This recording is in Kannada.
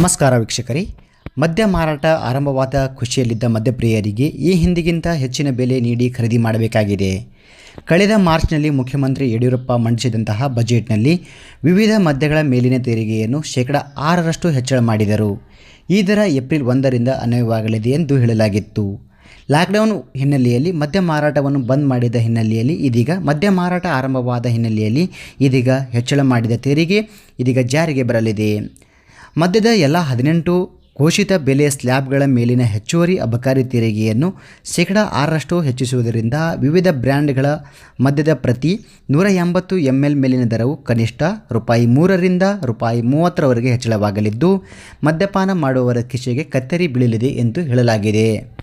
ನಮಸ್ಕಾರ ವೀಕ್ಷಕರೇ. ಮದ್ಯ ಮಾರಾಟ ಆರಂಭವಾದ ಖುಷಿಯಲ್ಲಿದ್ದ ಮದ್ಯಪ್ರಿಯರಿಗೆ ಈ ಹಿಂದಿಗಿಂತ ಹೆಚ್ಚಿನ ಬೆಲೆ ನೀಡಿ ಖರೀದಿ ಮಾಡಬೇಕಾಗಿದೆ. ಕಳೆದ ಮಾರ್ಚ್ನಲ್ಲಿ ಮುಖ್ಯಮಂತ್ರಿ ಯಡಿಯೂರಪ್ಪ ಮಂಡಿಸಿದಂತಹ ಬಜೆಟ್ನಲ್ಲಿ ವಿವಿಧ ಮದ್ಯಗಳ ಮೇಲಿನ ತೆರಿಗೆಯನ್ನು ಶೇಕಡ ಆರರಷ್ಟು ಹೆಚ್ಚಳ ಮಾಡಿದರು. ಈ ದರ ಏಪ್ರಿಲ್ ಒಂದರಿಂದ ಅನ್ವಯವಾಗಲಿದೆ ಎಂದು ಹೇಳಲಾಗಿತ್ತು. ಲಾಕ್ಡೌನ್ ಹಿನ್ನೆಲೆಯಲ್ಲಿ ಮದ್ಯ ಮಾರಾಟವನ್ನು ಬಂದ್ ಮಾಡಿದ ಹಿನ್ನೆಲೆಯಲ್ಲಿ ಇದೀಗ ಮದ್ಯ ಮಾರಾಟ ಆರಂಭವಾದ ಹಿನ್ನೆಲೆಯಲ್ಲಿ ಇದೀಗ ಹೆಚ್ಚಳ ಮಾಡಿದ ತೆರಿಗೆ ಇದೀಗ ಜಾರಿಗೆ ಬರಲಿದೆ. ಮದ್ಯದ ಎಲ್ಲ ಹದಿನೆಂಟು ಘೋಷಿತ ಬೆಲೆ ಸ್ಲ್ಯಾಬ್ಗಳ ಮೇಲಿನ ಹೆಚ್ಚುವರಿ ಅಬಕಾರಿ ತೆರಿಗೆಯನ್ನು ಶೇಕಡಾ ಆರರಷ್ಟು ಹೆಚ್ಚಿಸುವುದರಿಂದ ವಿವಿಧ ಬ್ರ್ಯಾಂಡ್ಗಳ ಮದ್ಯದ ಪ್ರತಿ ನೂರ ಎಂಬತ್ತು ಎಂ ಎಲ್ ಮೇಲಿನ ದರವು ಕನಿಷ್ಠ ರೂಪಾಯಿ ಮೂರರಿಂದ ರೂಪಾಯಿ ಮೂವತ್ತರವರೆಗೆ ಹೆಚ್ಚಳವಾಗಲಿದ್ದು, ಮದ್ಯಪಾನ ಮಾಡುವವರ ಕಿಶೆಗೆ ಕತ್ತರಿ ಬೀಳಲಿದೆ ಎಂದು ಹೇಳಲಾಗಿದೆ.